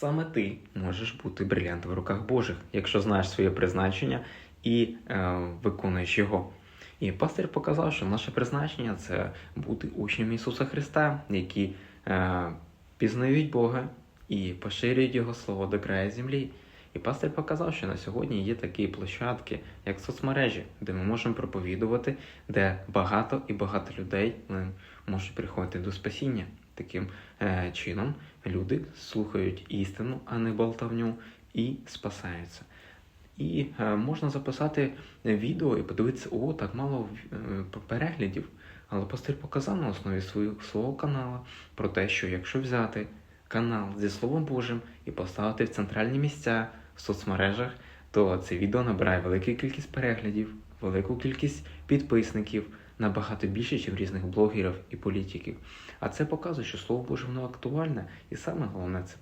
Саме ти можеш бути брилянт в руках Божих, якщо знаєш своє призначення і е, виконуєш його. І пастир показав, що наше призначення це бути учнем Ісуса Христа, які е, пізнають Бога і поширюють Його слово до краю землі. І пастир показав, що на сьогодні є такі площадки, як соцмережі, де ми можемо проповідувати, де багато і багато людей можуть приходити до спасіння. Таким е, чином люди слухають істину, а не болтавню, і спасаються. І е, можна записати відео і подивитися, о, так мало е, переглядів. Але пастир показав на основі свого, каналу про те, що якщо взяти канал зі Словом Божим і поставити в центральні місця в соцмережах, то це відео набирає велику кількість переглядів, велику кількість підписників, набагато більше, ніж різних блогерів і політиків. А це показує, що Слово Боже воно актуальне, і саме головне це